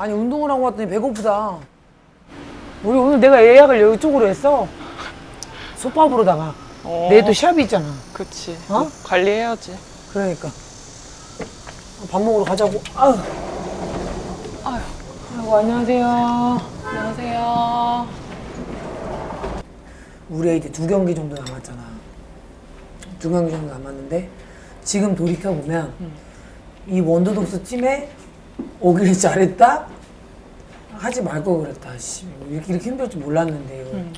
아니 운동을 하고 왔더니 배고프다. 우리 오늘 내가 예약을 이쪽으로 했어. 소파브로다가 어. 내일 또 시합이 있잖아. 그치. 어? 관리해야지. 그러니까 밥 먹으러 가자고. 아유, 아유, 아이고 안녕하세요. 안녕하세요. 우리 이제 두 경기 정도 남았잖아. 두 경기 정도 남았는데 지금 돌이켜 보면 이 원더독스 팀에 오길 잘했다. 하지 말걸 그랬다. 씨, 이렇게, 이렇게 힘들 줄 몰랐는데. 음.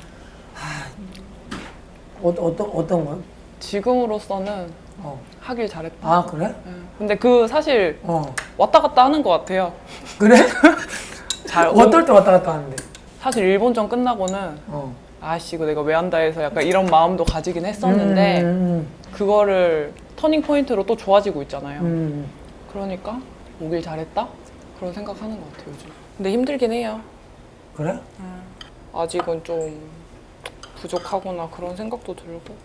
어, 어떤 어떤 거? 지금으로서는 어. 하길 잘했다. 아 그래? 예. 근데 그 사실 어. 왔다 갔다 하는 것 같아요. 그래? 잘 어떨 때 왔다 갔다 하는데? 사실 일본전 끝나고는 어. 아씨 이거 내가 왜 한다 해서 약간 이런 마음도 가지긴 했었는데 음, 그거를 터닝 포인트로 또 좋아지고 있잖아요. 음, 그러니까 오길 잘했다 그런 생각하는 것 같아요 요즘. 근데 힘들긴 해요. 그래? 아직은 좀 부족하거나 그런 생각도 들고.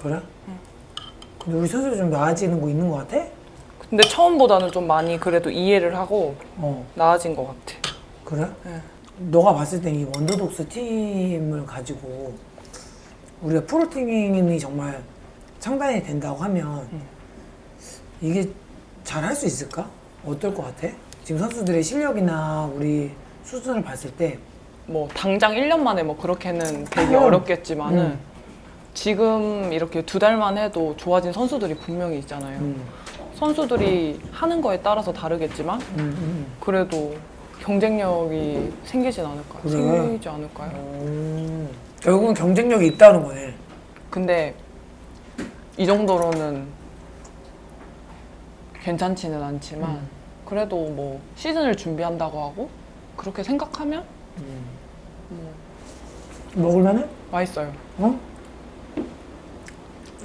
그래? 근데 우리 선수 좀 나아지는 거 있는 거 같아? 근데 처음보다는 좀 많이 그래도 이해를 하고 어. 나아진 것 같아. 그래? 네. 너가 봤을 때 이 원더독스 팀을 가지고 우리가 프로팀이 정말 창단이 된다고 하면 음. 이게 잘 할 수 있을까? 어떨 것 같아? 지금 선수들의 실력이나 우리 수준을 봤을 때 뭐 당장 1년 만에 뭐 그렇게는 되게 음. 어렵겠지만은 음. 지금 이렇게 두 달만 해도 좋아진 선수들이 분명히 있잖아요. 음, 선수들이 하는 거에 따라서 다르겠지만 음, 음, 그래도 경쟁력이 생기진 않을까요? 그래. 생기지 않을까요? 음. 결국은 경쟁력이 있다는 거네. 근데 이 정도로는 괜찮지는 않지만 음. 그래도 뭐 시즌을 준비한다고 하고 그렇게 생각하면 음. 뭐 먹을만해? 맛있어요. 어?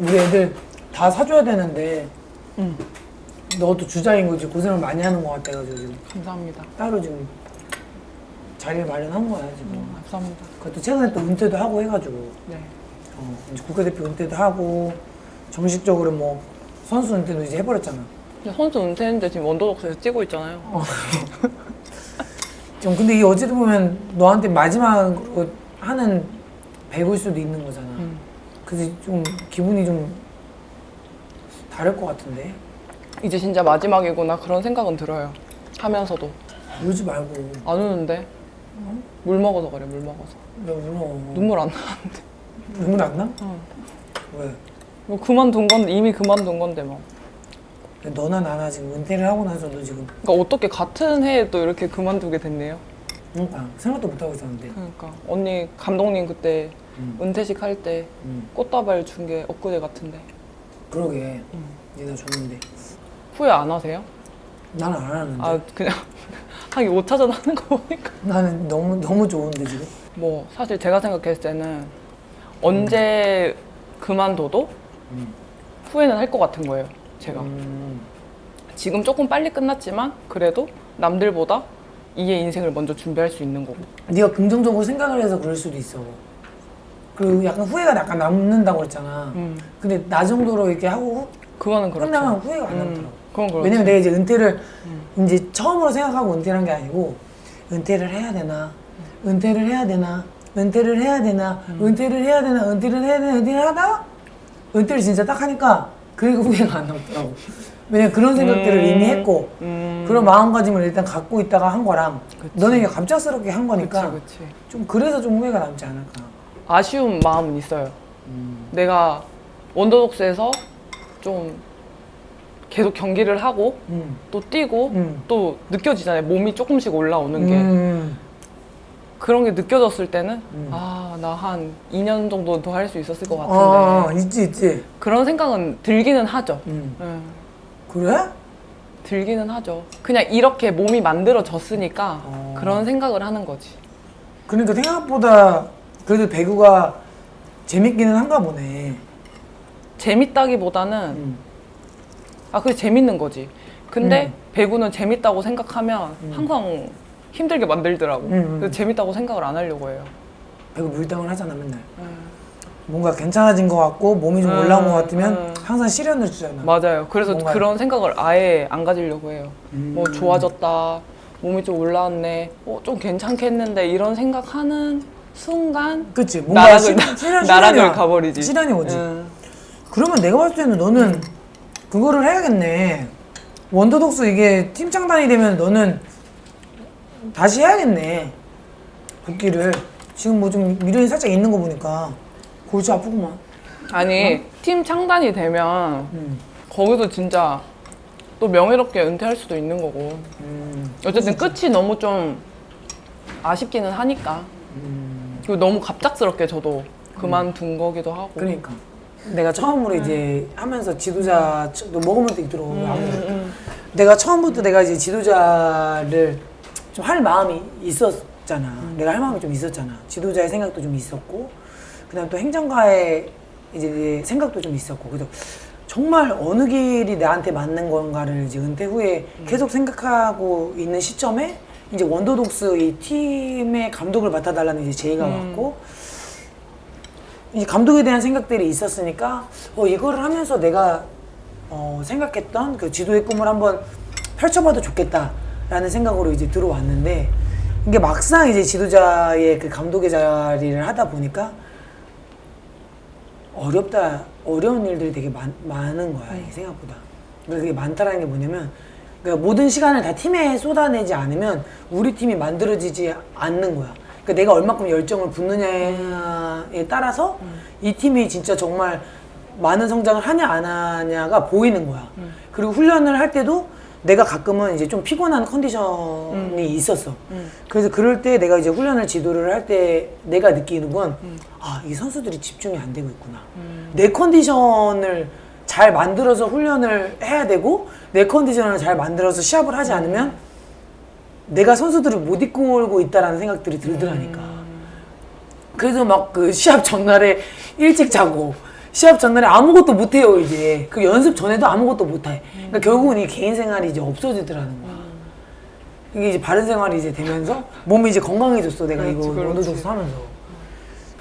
우리 애들 다 사줘야 되는데 음. 너도 주자인 거지 고생을 많이 하는 것 같아가지고 지금 감사합니다. 따로 지금 자리를 마련한 거야 지금 음, 감사합니다. 그것도 최근에 또 은퇴도 하고 해가지고 네. 어, 이제 국가대표 은퇴도 하고 정식적으로 뭐 선수 은퇴도 이제 해버렸잖아 선수 은퇴했는데 지금 원더독스에서 뛰고 있잖아요. 좀 근데 이 어찌 보면 너한테 마지막으로 하는 배구일 수도 있는 거잖아 음. 그래서 좀 기분이 좀 다를 것 같은데 이제 진짜 마지막이구나 그런 생각은 들어요. 하면서도 울지 말고 안 우는데 물 먹어서 그래 물 먹어서 왜 울어 눈물 안 나. 눈물 안 나? 어. 왜? 뭐 그만둔 건데 이미 그만둔 건데 뭐. 너나 나나 지금 은퇴를 하고 나서도 지금 그러니까 어떻게 같은 해에 또 이렇게 그만두게 됐네요. 그러니까 생각도 못 하고 있었는데. 그러니까 언니 감독님 그때 음. 은퇴식 할 때 음. 꽃다발 준 게 엊그제 같은데 그러게. 음. 얘가 줬는데 후회 안 하세요? 나는 안 하는데. 아 그냥 하긴 5차전 하는 거 보니까 나는 너무 너무 좋은데 지금. 뭐 사실 제가 생각했을 때는 언제 그만둬도 음. 후회는 할 것 같은 거예요 제가 음. 지금 조금 빨리 끝났지만 그래도 남들보다 이의 인생을 먼저 준비할 수 있는 거고 네가 긍정적으로 생각을 해서 그럴 수도 있어. 그리고 약간 후회가 약간 남는다고 했잖아. 음, 근데 나 정도로 이렇게 하고 그거는 그렇죠 끝나면 후회가 안 음, 남더라고. 그건 그렇죠 왜냐면 내가 이제 은퇴를 음. 이제 처음으로 생각하고 은퇴를 한게 아니고 은퇴를 해야 되나 은퇴를 해야 되나 은퇴를 해야 되나 음. 은퇴를 해야 되나 은퇴를 해야 되나 은퇴를 하다 은퇴를 진짜 딱 하니까 그게 후회가 안 남더라고 왜냐면 그런 생각들을 음. 이미 했고 음, 그런 마음가짐을 일단 갖고 있다가 한 거랑. 너는 이게 갑작스럽게 한 거니까 그치 그치 좀 그래서 좀 후회가 남지 않을까 아쉬운 마음은 있어요 내가 원더독스에서 좀 계속 경기를 하고 음. 또 뛰고 음. 또 느껴지잖아요 몸이 조금씩 올라오는 게 음. 그런 게 느껴졌을 때는 음. 아나 한 2년 정도 더 할 수 있었을 것 같은데 어, 있지 있지 그런 생각은 들기는 하죠 음. 예, 그래? 들기는 하죠 그냥 이렇게 몸이 만들어졌으니까 어. 그런 생각을 하는 거지 그러니까 생각보다 그래도 배구가 재밌기는 한가 보네. 재밌다기보다는 음. 아 그게 재밌는 거지 근데 음. 배구는 재밌다고 생각하면 음. 항상 힘들게 만들더라고 음, 음. 그래서 재밌다고 생각을 안 하려고 해요 배구 밀당을 하잖아 맨날. 예. 뭔가 괜찮아진 것 같고 몸이 좀 음, 올라온 것 같으면 음. 항상 시련을 주잖아. 맞아요 그래서 뭔가- 그런 생각을 아예 안 가지려고 해요 음. 뭐 좋아졌다 몸이 좀 올라왔네. 어, 좀 괜찮겠는데 이런 생각하는 순간 그치 뭔가 나락을 시- 시련- 나락을 시련이 가버리지. 시련이 오지 응. 그러면 내가 봤을 때는 너는 그거를 해야겠네 원더독스 이게 팀 창단이 되면 너는 다시 해야겠네 복귀를 지금 뭐 좀 미련이 살짝 있는 거 보니까 골치 아프구만 아니 팀 창단이 되면 음. 거기서 진짜 또 명예롭게 은퇴할 수도 있는 거고. 음. 어쨌든 끝이 너무 좀 아쉽기는 하니까. 음. 그리고 너무 갑작스럽게 저도 그만둔 거기도 하고. 그러니까 내가 처음으로 이제 하면서 지도자 너 먹으면 음. 음, 내가 처음부터 내가 이제 지도자를 좀 할 마음이 있었잖아. 내가 할 마음이 좀 있었잖아. 지도자의 생각도 좀 있었고, 그다음 또 행정가의 이제 생각도 좀 있었고, 그래서 정말 어느 길이 나한테 맞는 건가를 이제 은퇴 후에 계속 생각하고 있는 시점에 이제 원더독스 이 팀의 감독을 맡아달라는 이제 제의가 왔고, 이 감독에 대한 생각들이 있었으니까 어, 이거를 하면서 내가 어, 생각했던 그 지도의 꿈을 한번 펼쳐봐도 좋겠다 라는 생각으로 이제 들어왔는데 이게 막상 이제 지도자의 그 감독의 자리를 하다 보니까 어렵다 어려운 일들이 되게 많, 많은 거야 이게 생각보다. 그러니까 그게 많다라는 게 뭐냐면 그러니까 모든 시간을 다 팀에 쏟아내지 않으면 우리 팀이 만들어지지 않는 거야. 그러니까 내가 얼마큼 열정을 붓느냐에 따라서 이 팀이 진짜 정말 많은 성장을 하냐 안 하냐가 보이는 거야. 그리고 훈련을 할 때도 내가 가끔은 이제 좀 피곤한 컨디션이 있었어. 그래서 그럴 때 내가 이제 훈련을 지도를 할 때 내가 느끼는 건, 아, 이 선수들이 집중이 안 되고 있구나. 내 컨디션을 잘 만들어서 훈련을 해야 되고, 내 컨디션을 잘 만들어서 시합을 하지 않으면 내가 선수들을 못 이끌고 있다라는 생각들이 들더라니까. 그래서 막 그 시합 전날에 일찍 자고 시합 전날에 아무것도 못 해요 이제 그 연습 전에도 아무것도 못 해. 그러니까 결국은 이 개인 생활이 이제 없어지더라는 거야. 이게 이제 바른 생활이 이제 되면서 몸이 이제 건강해졌어 내가 그렇지, 이거 그렇지. 원더독스 하면서.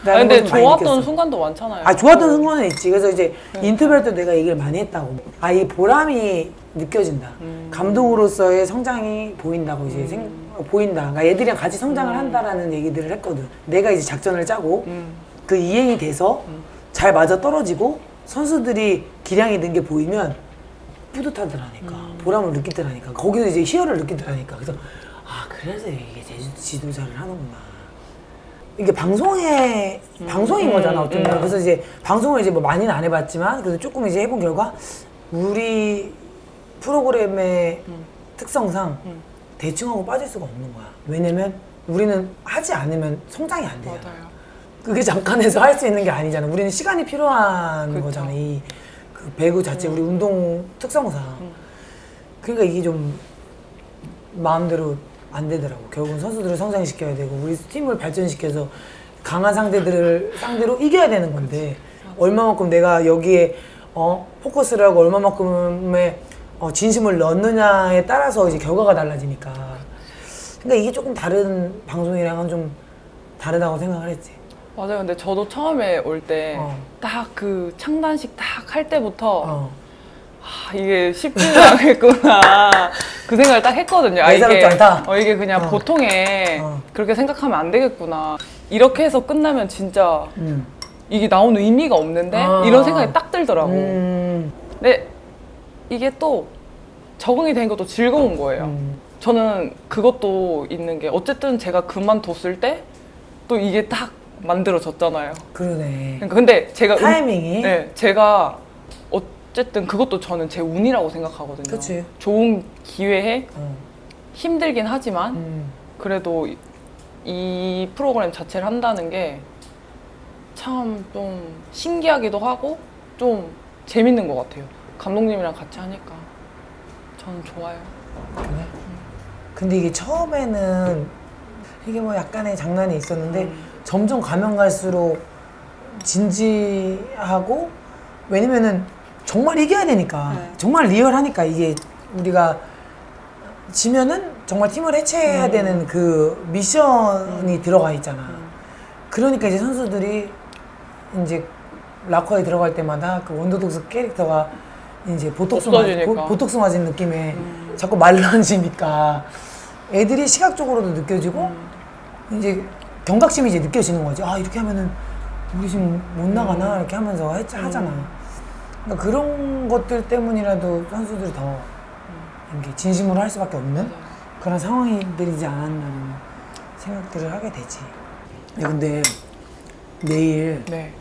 아, 근데 좋았던. 순간도 많잖아요. 아 좋았던 순간은 있지. 그래서 이제 인터뷰할 때 내가 얘기를 많이 했다고. 아 이 보람이 느껴진다. 감독으로서의 성장이 보인다고 이제 생 어, 보인다. 그러니까 얘들이랑 같이 성장을 한다라는 얘기들을 했거든. 내가 이제 작전을 짜고 음. 그 이행이 돼서 잘 맞아 떨어지고 선수들이 기량이 는 게 보이면 뿌듯하더라니까. 보람을 느끼더라니까. 거기서 이제 희열을 느끼더라니까. 그래서 아 그래서 이게 제주 지도자를 하는구나. 이게 방송에 방송인 거잖아 어쩌면 음. 그래서 이제 방송을 이제 뭐 많이는 안 해봤지만 그래도 조금 이제 해본 결과 우리 프로그램의 특성상 대충 하고 빠질 수가 없는 거야 왜냐면 우리는 하지 않으면 성장이 안 돼요 맞아요. 그게 잠깐 해서 할 수 있는 게 아니잖아 우리는 시간이 필요한 그쵸. 거잖아 이 그 배구 자체 우리 운동 특성상 그러니까 이게 좀 마음대로 안 되더라고. 결국은 선수들을 성장시켜야 되고 우리 팀을 발전시켜서 강한 상대들을 상대로 이겨야 되는 건데 얼마만큼 내가 여기에 어, 포커스를 하고 얼마만큼의 어, 진심을 넣느냐에 따라서 이제 결과가 달라지니까. 그러니까 이게 조금 다른 방송이랑은 좀 다르다고 생각을 했지. 맞아요. 근데 저도 처음에 올 때 어. 딱 그 창단식 딱 할 때부터 어. 아, 이게 쉽지는 않겠구나 그 생각을 딱 했거든요. 아, 예사롭지 않다? 어, 이게 그냥 어. 보통의 어. 그렇게 생각하면 안 되겠구나. 이렇게 해서 끝나면 진짜 음. 이게 나오는 의미가 없는데 아. 이런 생각이 딱 들더라고. 음. 근데 이게 또 적응이 된 것도 즐거운 거예요. 음. 저는 그것도 있는 게 어쨌든 제가 그만뒀을 때 또 이게 딱 만들어졌잖아요. 그러네. 그러니까 근데 제가 음- 타이밍이. 네, 제가 어쨌든 그것도 저는 제 운이라고 생각하거든요. 그치. 좋은 기회에 어. 힘들긴 하지만 음. 그래도 이- 이 프로그램 자체를 한다는 게 참 좀 신기하기도 하고 좀 재밌는 것 같아요. 감독님이랑 같이 하니까 저는 좋아요. 그래? 근데 이게 처음에는 이게 뭐 약간의 장난이 있었는데 음. 점점 가면 갈수록 진지하고 왜냐면은 정말 이겨야 되니까 네. 정말 리얼하니까 이게 우리가 지면은 정말 팀을 해체해야 음. 되는 그 미션이 들어가 있잖아. 그러니까 이제 선수들이 이제 락커에 들어갈 때마다 그 원더독스 캐릭터가 이제 보톡스 맞, 없어지니까. 보, 보톡스 맞은 느낌에 자꾸 말라지니까 애들이 시각적으로도 느껴지고 이제 경각심이 이제 느껴지는 거지. 아 이렇게 하면은 우리 지금 못 나가나 이렇게 하면서 했, 하잖아. 그러니까 그런 것들 때문이라도 선수들이 더 이렇게 진심으로 할 수밖에 없는 그런 상황들이지 않았나는 생각들을 하게 되지. 야 근데 내일 네,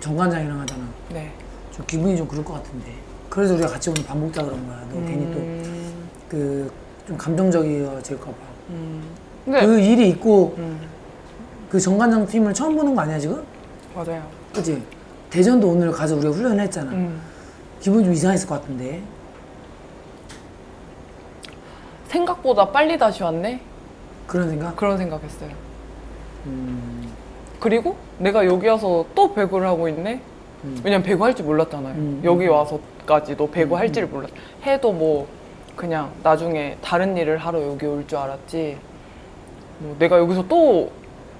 정관장이랑 하잖아. 네. 좀 기분이 좀 그럴 것 같은데. 그래서 우리가 같이 오늘 밥 먹자 그런 거야. 너 괜히 또 음, 그좀 감정적이어질까 봐. 음. 근데 그 일이 있고 음, 그 정관장 팀을 처음 보는 거 아니야 지금? 맞아요. 그치? 대전도 오늘 가서 우리가 훈련을 했잖아. 음. 기분이 좀 이상했을 것 같은데. 생각보다 빨리 다시 왔네? 그런 생각? 그런 생각했어요. 음, 그리고 내가 여기 와서 또 배구를 하고 있네? 음. 왜냐면 배구 할 줄 몰랐잖아요. 음, 여기 와서까지도 배구 할 줄 몰랐. 해도 뭐 그냥 나중에 다른 일을 하러 여기 올 줄 알았지. 뭐 내가 여기서 또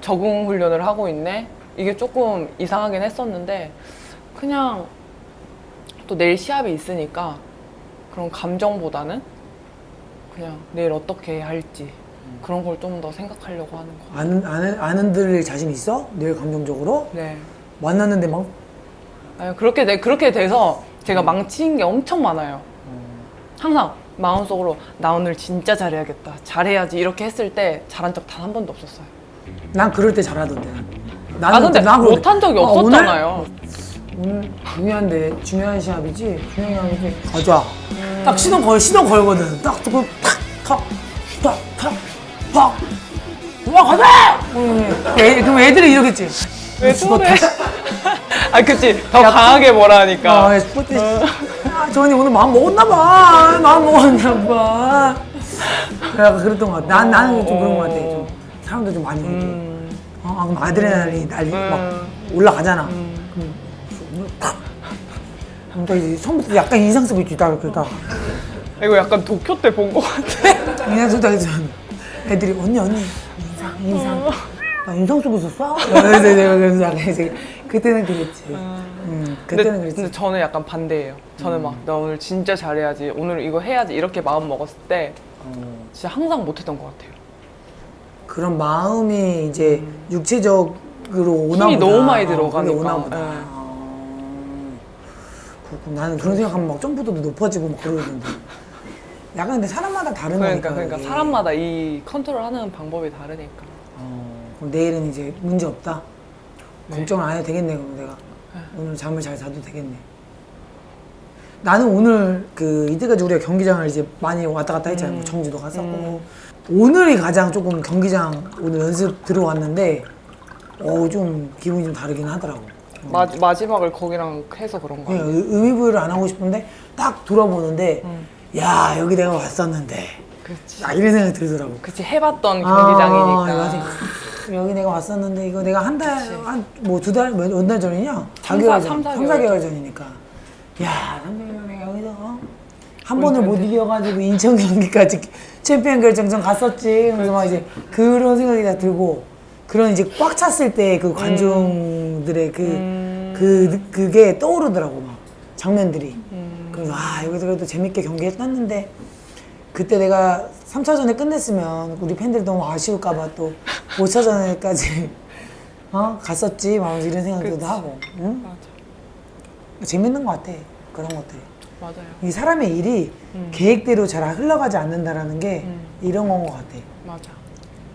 적응 훈련을 하고 있네. 이게 조금 이상하긴 했었는데 그냥 또 내일 시합이 있으니까 그런 감정보다는 그냥 내일 어떻게 할지 그런 걸 좀 더 생각하려고 하는 거. 아는, 아는, 아는 들 자신 있어? 내일 감정적으로? 네. 만났는데 막 아니, 그렇게 돼, 그렇게 돼서 제가 망친 게 엄청 많아요. 항상 마음속으로 나 오늘 진짜 잘해야겠다. 잘해야지 이렇게 했을 때 잘한 적 단 한 번도 없었어요. 난 그럴 때 잘하던데. 아 근데 난 그러거든. 못한 적이 아? 없었잖아요. 오늘 중요한데 중요한 시합이지 중요한 시합이지 가자 딱 시동 걸 시동 걸거든 딱 듣고 탁탁탁탁탁와 가자 응. 애, 그럼 애들이 이러겠지 왜. 저래? 아 그치 더 강하게 뭐라 하니까. 아, 죽었대. 아, 저언니 오늘 마음 먹었나 봐. 마음 먹었나 봐. 약간 그랬던 것 같아. 난, 나는 좀 그런 것 같아. 좀 사람들 좀 많이 오고. 음, 어, 아, 그럼 아드레날린이 날리, 막 음. 올라가잖아. 음. 그럼 오늘 탁. 그럼 이제 처음부터 약간 인상 쓰고 있지. 딱 이렇게 딱. 이거 약간 도쿄 때 본 것 같아. 인상 딱 이제 애들이 언니, 언니. 인상, 인상. 나 인상 쓰고 있었어? 그래서 내가 그래서 약간 이제 그때는 그랬지. 음, 근데, 그때는 그랬지. 근데 저는 약간 반대예요. 저는 막 나 오늘 진짜 잘해야지. 오늘 이거 해야지 이렇게 마음 먹었을 때 어. 진짜 항상 못했던 것 같아요. 그런 마음이 이제 육체적으로 오나 음. 힘이 보다. 너무 많이 어, 들어가니까. 그게 오나 보다. 네. 어, 그렇군. 나는 그런 생각하면 막 점프도 높아지고 막 그러던데. 약간 근데 사람마다 다른 그러니까 거니까. 그러니까 이게. 사람마다 이 컨트롤하는 방법이 다르니까. 어, 그럼 내일은 이제 문제 없다. 네. 걱정을 안 해도 되겠네. 그럼 내가 오늘 잠을 잘 자도 되겠네. 나는 오늘 그 이때까지 우리가 경기장을 이제 많이 왔다 갔다 했잖아요. 뭐 정지도 갔었고 오늘이 가장 조금 경기장 오늘 연습 들어왔는데 어 좀 기분이 좀 다르긴 하더라고. 마, 마지막을 거기랑 해서 그런 거 그냥 아니에요? 의- 의미 부여를 안 하고 싶은데 딱 돌아보는데 음. 야 여기 내가 왔었는데 그렇지. 아 이런 생각이 들더라고. 그치 해봤던 아, 경기장이니까. 맞아. 여기 내가 왔었는데 이거 내가 한 달 한 뭐 두 달 몇 달 전이냐? 4개월 삼, 전, 사 3, 개월 4개월 전이니까. 야, 3, 4개월 내가 여기서 어? 한 번을 못 이겨가지고 인천 경기까지 챔피언 결정전 갔었지. 그래서 막 이제 그런 생각이 다 들고 그런 이제 꽉 찼을 때 그 관중들의 그, 음. 그, 그게 떠오르더라고 막 장면들이. 음. 그래서 아 여기서 그래도 재밌게 경기했었는데 그때 내가 3차전에 끝냈으면 우리 팬들이 너무 아쉬울까봐 또 5차전에까지 어? 갔었지 막 이런 생각도 그치. 하고 응? 맞아. 재밌는 것 같아 그런 것들이 맞아요. 이 사람의 일이 음. 계획대로 잘 흘러가지 않는다라는 게 음. 이런 건 것 같아 맞아.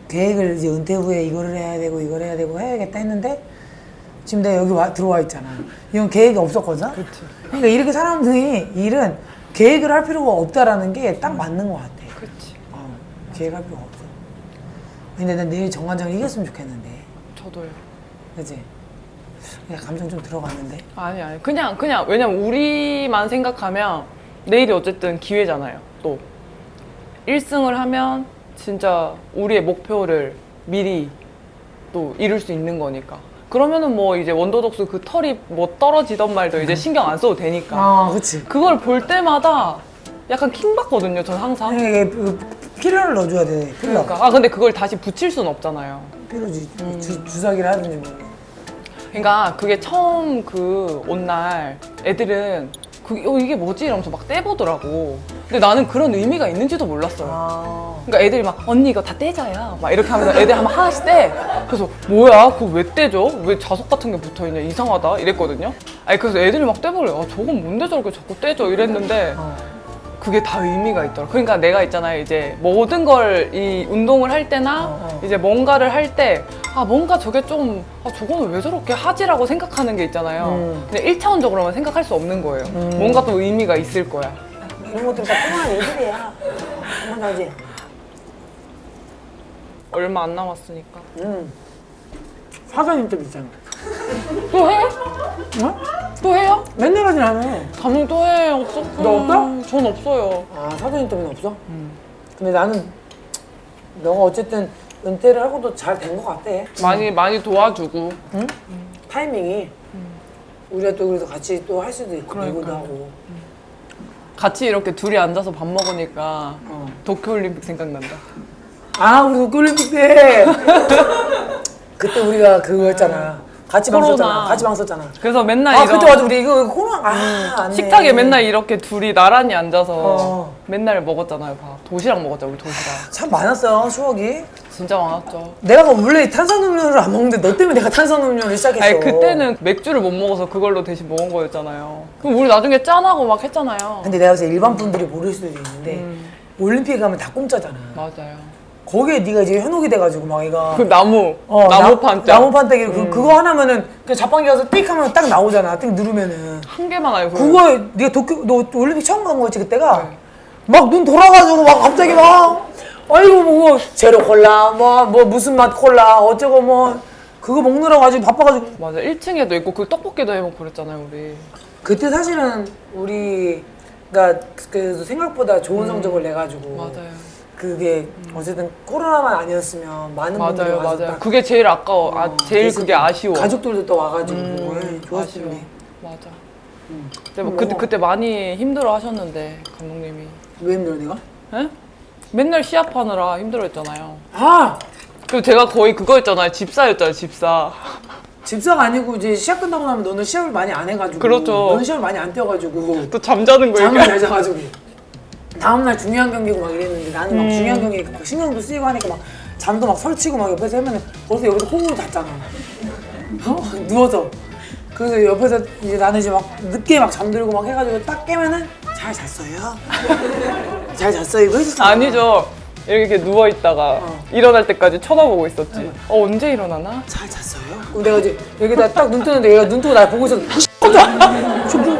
계획을 이제 은퇴 후에 이거를 해야 되고 이걸 해야 되고 해야겠다 했는데 지금 내가 여기 와, 들어와 있잖아 이건 계획이 없었거든 그치. 그러니까 이렇게 사람들이 일은 계획을 할 필요가 없다라는 게 딱 맞는 것 같아. 그치. 어, 계획할 필요가 없어. 근데 난 내일 정관장 이겼으면 좋겠는데. 저도요. 그지? 그냥 감정 좀 들어갔는데. 아니 아니 그냥 그냥 왜냐면 우리만 생각하면 내일이 어쨌든 기회잖아요. 또 1승을 하면 진짜 우리의 목표를 미리 또 이룰 수 있는 거니까. 그러면은 뭐 이제 원더독스 그 털이 뭐 떨어지던 말도 이제 신경 안 써도 되니까. 아, 그치. 그걸 볼 때마다 약간 킹 받거든요. 전 항상. 이게 그 필러를 넣어줘야 돼. 필러. 그러니까 아 근데 그걸 다시 붙일 수는 없잖아요. 필러지. 주, 주사기를 하든지 뭐. 그러니까 그게 처음 그 온 날 애들은 그 어, 이게 뭐지? 이러면서 막 떼보더라고. 근데 나는 그런 의미가 있는지도 몰랐어요. 아. 그러니까 애들이 막 언니 이거 다 떼자야. 막 이렇게 하면서 애들 한번 하나씩 떼. 그래서 뭐야? 그거 왜 떼죠? 왜 자석 같은 게 붙어있냐? 이상하다. 이랬거든요. 아니 그래서 애들이 막 떼볼래 아 저건 뭔데 저렇게 자꾸 떼죠? 이랬는데 어. 그게 다 의미가 있더라 그러니까 내가 있잖아요 이제 모든 걸 이 운동을 할 때나 어, 어. 이제 뭔가를 할 때 아 뭔가 저게 좀 아 저거는 왜 저렇게 하지라고 생각하는 게 있잖아요 음. 근데 1차원적으로만 생각할 수 없는 거예요 음. 뭔가 또 의미가 있을 거야 이런 것들 다 통하는 애들이야. 한번 하지. 얼마 안 남았으니까 음. 사장님 좀 있잖아. 또 해? 어? 또 해요? 맨날 하진 않아. 감독 또 해. 없어. 너 없어? 전 없어요. 아 사장님 때문에 없어? 음. 근데 나는 너가 어쨌든 은퇴를 하고도 잘 된 것 같아. 많이 많이 도와주고. 응? 타이밍이 우리가 또 그래서 같이 또 할 수도 있고. 배구도 하고. 같이 이렇게 둘이 앉아서 밥 먹으니까 어. 도쿄올림픽 생각난다. 아 우리 도쿄올림픽 때 그때 우리가 그거 했잖아. 같이 방 코로나. 썼잖아. 같이 방 썼잖아. 그래서 맨날 아 이런 그때 맞아 우리 이거 코로나 아 안돼. 식탁에 맨날 이렇게 둘이 나란히 앉아서 어. 맨날 먹었잖아요. 밥. 도시락 먹었죠, 우리 도시락. 참 많았어요 추억이. 진짜 많았죠. 내가 원래 탄산음료를 안 먹는데 너 때문에 내가 탄산음료를 시작했어. 아니 그때는 맥주를 못 먹어서 그걸로 대신 먹은 거였잖아요. 그럼 우리 나중에 짠하고 막 했잖아요. 근데 내가 때 일반 분들이 모를 수도 있는데 음, 올림픽 가면 다 공짜잖아. 맞아요. 거기에 네가 이제 현혹이 돼가지고 막 얘가 그 나무, 어, 나무판 나, 무판 떼기 그, 음. 그거 하나면은 그 자판기 가서 띡 하면 딱 나오잖아. 띡 누르면은 한 개만 알고. 그거 네가 도쿄 너 올림픽 처음 간 거였지 그때가 네. 막눈 돌아가지고 막 갑자기 막 아이고 뭐 제로 콜라 뭐 뭐 무슨 맛 콜라 어쩌고 뭐 그거 먹느라고 아주 바빠가지고 맞아. 1층에도 있고 그 떡볶이도 해먹고 그랬잖아요, 우리. 그때 사실은 우리가 그래도 생각보다 좋은 성적을 내가지고 음. 맞아요. 그게 어쨌든 코로나만 아니었으면 많은 분들이 맞아요, 와서 맞아요. 딱 그게 제일 아까워. 아, 어, 제일 그게 아쉬워. 가족들도 또 와가지고 음, 예, 좋았을 아쉬워. 텐데 맞아. 음. 근데 뭐 음, 그때 먹어. 그때 많이 힘들어 하셨는데 감독님이. 왜 힘들어 내가? 에? 맨날 시합하느라 힘들어했잖아요. 아 그리고 제가 거의 그거였잖아요. 집사였잖아요, 집사. 집사가 아니고 이제 시합 끝나고 나면 너는 시합을 많이 안 해가지고 그렇죠. 너는 시합을 많이 안 뛰어가지고 또 잠자는 거 잠을 얘기. 잘 자가지고 다음날 중요한 경기고 막 이랬는데 나는 막 음. 중요한 경기니까 막 신경도 쓰이고 하니까 막 잠도 막 설치고 막 옆에서 하면은 벌써 여기서 호흡을 잤잖아 어? 누워서 그래서 옆에서 이제 나는 이제 막 늦게 막 잠들고 막 해가지고 딱 깨면은 잘 잤어요 잘 잤어요 이거 해줬어 아니죠. 이렇게 누워 있다가 어. 일어날 때까지 쳐다보고 있었지. 어 언제 일어나나? 잘 잤어요? 그럼 내가 이제 여기다 딱 눈 뜨는데 얘가 눈 뜨고 날 보고. 깜짝! 저 뭐,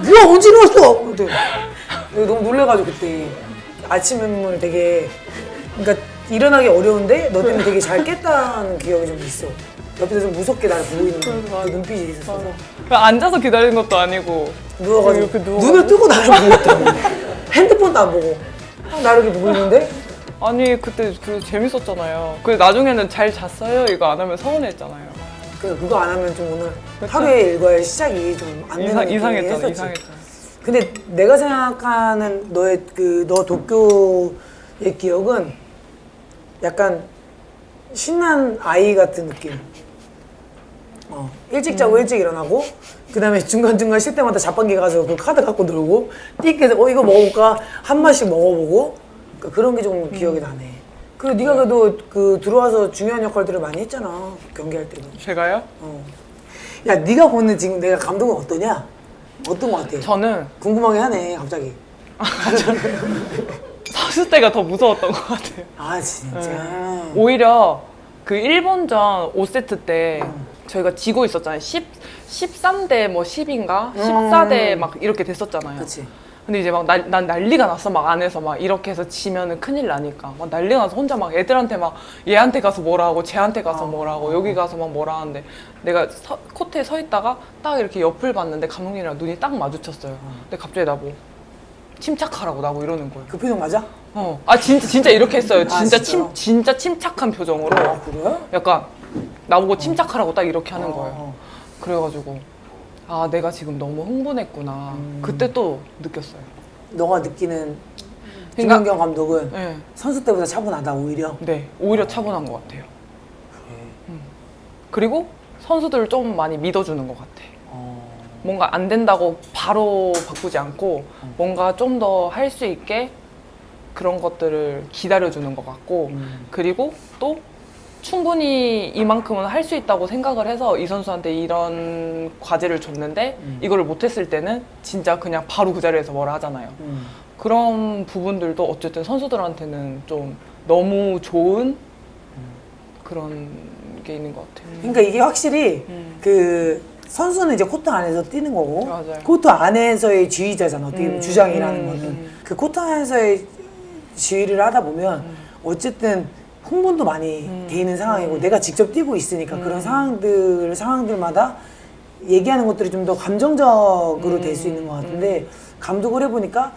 뭐야 언제 일어났어? 근데 내가 너무 놀래가지고 그때 아침을 되게 그러니까 일어나기 어려운데 너 때문에 되게 잘 깼다는 기억이 좀 있어. 옆에서 좀 무섭게 나를 보고 있는 그 눈빛이 있었어. 그냥 앉아서 기다리는 것도 아니고 누워가지고 이렇게. 눈을 뜨고 나를 보고 있다고. 핸드폰도 안 보고 딱 나를 이렇게 보고 있는데 아니 그때 그 재밌었잖아요. 그 나중에는 잘 잤어요 이거 안 하면 서운했잖아요. 그 그거 안 하면 좀 오늘 그쵸? 하루의 일과의 시작이 좀 안 되는 이상, 느낌이 이상했잖아, 했었지. 이상했잖아. 근데 내가 생각하는 너의 그 너 도쿄의 기억은 약간 신난 아이 같은 느낌. 어, 일찍 자고 일찍 일어나고 그다음에 중간 중간 쉴 때마다 자판기 가서 그 카드 갖고 놀고 띠께서 어 이거 먹어볼까 한 마씩 먹어보고 그런 게 좀 기억이 나네. 그리고 네가 그래도 그 들어와서 중요한 역할들을 많이 했잖아 경기할 때도. 제가요? 어. 야 네가 보는 지금 내가 감독은 어떠냐? 어떤 거 같아? 저는 궁금하게 하네 갑자기 선수 때가 더 무서웠던 것 같아요. 아 진짜 네. 오히려 그 일본전 5세트 때 저희가 지고 있었잖아요. 10, 13대 뭐 10인가? 14대 막 이렇게 됐었잖아요. 그치 근데 이제 막 난, 난 난리가 났어 막 안에서 막 이렇게 해서 지면은 큰일 나니까 막 난리가 나서 혼자 막 애들한테 막 얘한테 가서 뭐라 하고 쟤한테 가서 뭐라 하고 여기 가서 막 뭐라 하는데 내가 서, 코트에 서 있다가 딱 이렇게 옆을 봤는데 감독님이랑 눈이 딱 마주쳤어요 근데 갑자기 나보고 침착하라고 나보고 이러는 거예요 그 표정 맞아? 어. 아 진짜 진짜 이렇게 했어요 아, 진짜 진짜요? 침 진짜 침착한 표정으로 아 그래? 약간 나보고 침착하라고 딱 이렇게 하는 어, 거예요 어. 그래가지고 아 내가 지금 너무 흥분했구나 음. 그때 또 느꼈어요 너가 느끼는 그러니까- 김연경 감독은 네. 선수 때보다 차분하다 오히려 네, 오히려 차분한 것 같아요. 음. 그리고 선수들을 좀 많이 믿어주는 것 같아. 어... 뭔가 안 된다고 바로 바꾸지 않고 뭔가 좀 더 할 수 있게 그런 것들을 기다려주는 것 같고 그리고 또 충분히 이만큼은 할 수 있다고 생각을 해서 이 선수한테 이런 과제를 줬는데 이거를 못했을 때는 진짜 그냥 바로 그 자리에서 뭐라 하잖아요. 음. 그런 부분들도 어쨌든 선수들한테는 좀 너무 좋은 그런 게 있는 것 같아요. 그러니까 이게 확실히 음. 그 선수는 이제 코트 안에서 뛰는 거고 맞아요. 코트 안에서의 지휘자잖아 어떻게 보면 음, 주장이라는 음, 거는 음. 그 코트 안에서의 지휘를 하다 보면 어쨌든 흥분도 많이 음. 돼 있는 상황이고 내가 직접 뛰고 있으니까 그런 상황들 상황들마다 얘기하는 것들이 좀 더 감정적으로 될 수 있는 것 같은데 감독을 해보니까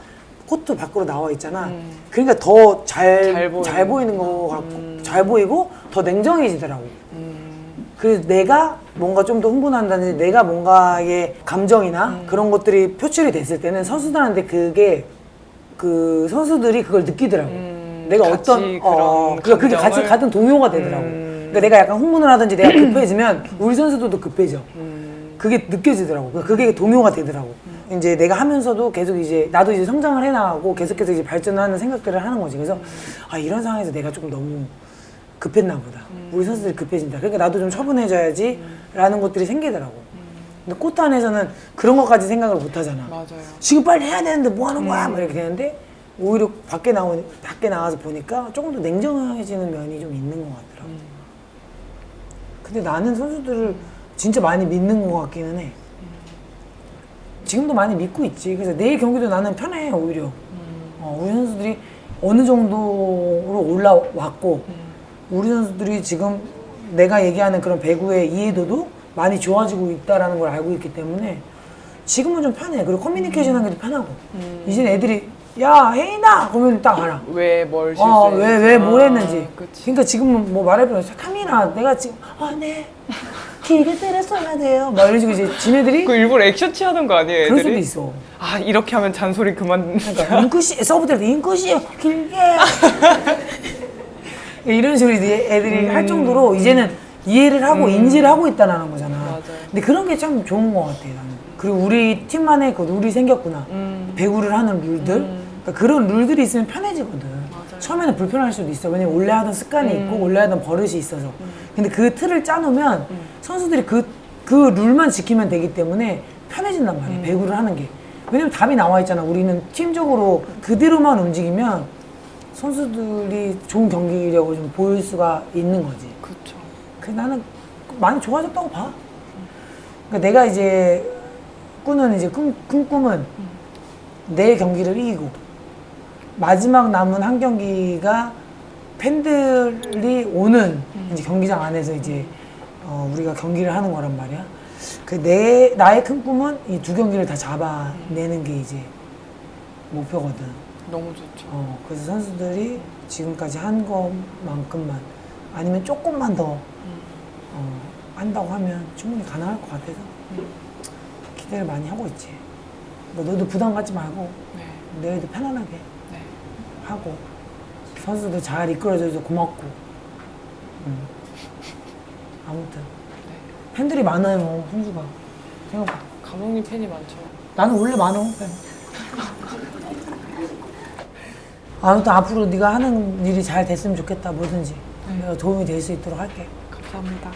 코트 밖으로 나와 있잖아. 음. 그러니까 더 잘잘잘 보이는 보이는 것 같고 잘 보이고 더 냉정해지더라고. 음. 그래서 내가 뭔가 좀 더 흥분한다든지 내가 뭔가의 감정이나 음. 그런 것들이 표출이 됐을 때는 선수들한테 그게 그 선수들이 그걸 느끼더라고. 음, 내가 어떤 그런 어, 그러니까 그게 같이 감정을- 같은 동요가 되더라고. 음. 그러니까 내가 약간 흥분을 하든지 내가 급해지면 우리 선수들도 급해져. 음. 그게 느껴지더라고. 그러니까 그게 동요가 되더라고. 이제 내가 하면서도 계속 이제 나도 이제 성장을 해나가고 계속해서 이제 발전하는 생각들을 하는 거지. 그래서 아 이런 상황에서 내가 조금 너무 급했나 보다. 우리 선수들이 급해진다. 그러니까 나도 좀 처분해줘야지라는 것들이 생기더라고. 근데 코트 안에서는 그런 것까지 생각을 못 하잖아. 맞아요. 지금 빨리 해야 되는데 뭐 하는 거야? 막 이렇게 되는데 오히려 밖에 나오 밖에 나와서 보니까 조금 더 냉정해지는 면이 좀 있는 것 같더라고. 근데 나는 선수들을 진짜 많이 믿는 것 같기는 해. 지금도 많이 믿고 있지. 그래서 내일 경기도 나는 편해 오히려. 어, 우리 선수들이 어느 정도로 올라왔고 우리 선수들이 지금 내가 얘기하는 그런 배구의 이해도도 많이 좋아지고 있다라는 걸 알고 있기 때문에 지금은 좀 편해. 그리고 커뮤니케이션 하기도 편하고. 이제 애들이 야 혜인아 그러면 딱 알아. 왜 뭘 실수했지? 어, 왜, 왜, 뭘 아, 했는지. 그치. 그러니까 지금은 뭐 말해보면, 카미나, 내가 지금, 아, 네. 길을 때렸어야 돼요. 막 이런 식으로 이제 지네들이 그 일부러 액션치 하는 거 아니에요, 그럴 애들이? 수도 있어. 아, 이렇게 하면 잔소리 그만. 그러니까, 잉크씨, 서브들 잉크씨, 길게. 이런 식으로 이제 애들이 할 정도로 이제는 이해를 하고 인지를 하고 있다는 거잖아. 음. 맞아요. 근데 그런 게 참 좋은 것 같아, 나는. 그리고 우리 팀만의 그 룰이 생겼구나. 음. 배구를 하는 룰들. 그러니까 그런 룰들이 있으면 편해지거든. 처음에는 불편할 수도 있어. 왜냐면 원래 하던 습관이 음. 있고 원래 하던 버릇이 있어서. 근데 그 틀을 짜놓으면 선수들이 그, 그 룰만 지키면 되기 때문에 편해진단 음. 말이야. 배구를 하는 게. 왜냐면 답이 나와 있잖아. 우리는 팀적으로 그대로만 움직이면 선수들이 좋은 경기력을 좀 보일 수가 있는 거지. 그쵸. 그 나는 많이 좋아졌다고 봐. 그러니까 내가 이제 꾸는 이제 꿈, 큰 꿈은 내 경기를 이기고 마지막 남은 한 경기가 팬들이 오는 이제 경기장 안에서 이제 어, 우리가 경기를 하는 거란 말이야. 그 내 나의 큰 꿈은 이 두 경기를 다 잡아내는 게 이제 목표거든. 너무 좋죠. 어, 그래서 선수들이 지금까지 한 것만큼만 아니면 조금만 더 어, 한다고 하면 충분히 가능할 것 같아서 기대를 많이 하고 있지. 뭐 너도 부담 갖지 말고 네. 너희도 편안하게 네. 하고 선수들 잘 이끌어줘서 고맙고 음. 아무튼 팬들이 많아요 뭐, 선수가 생각보다 감독님 팬이 많죠. 나는 원래 많아 팬. 아무튼 앞으로 네가 하는 일이 잘 됐으면 좋겠다 뭐든지 내가 도움이 될 수 있도록 할게 감사합니다.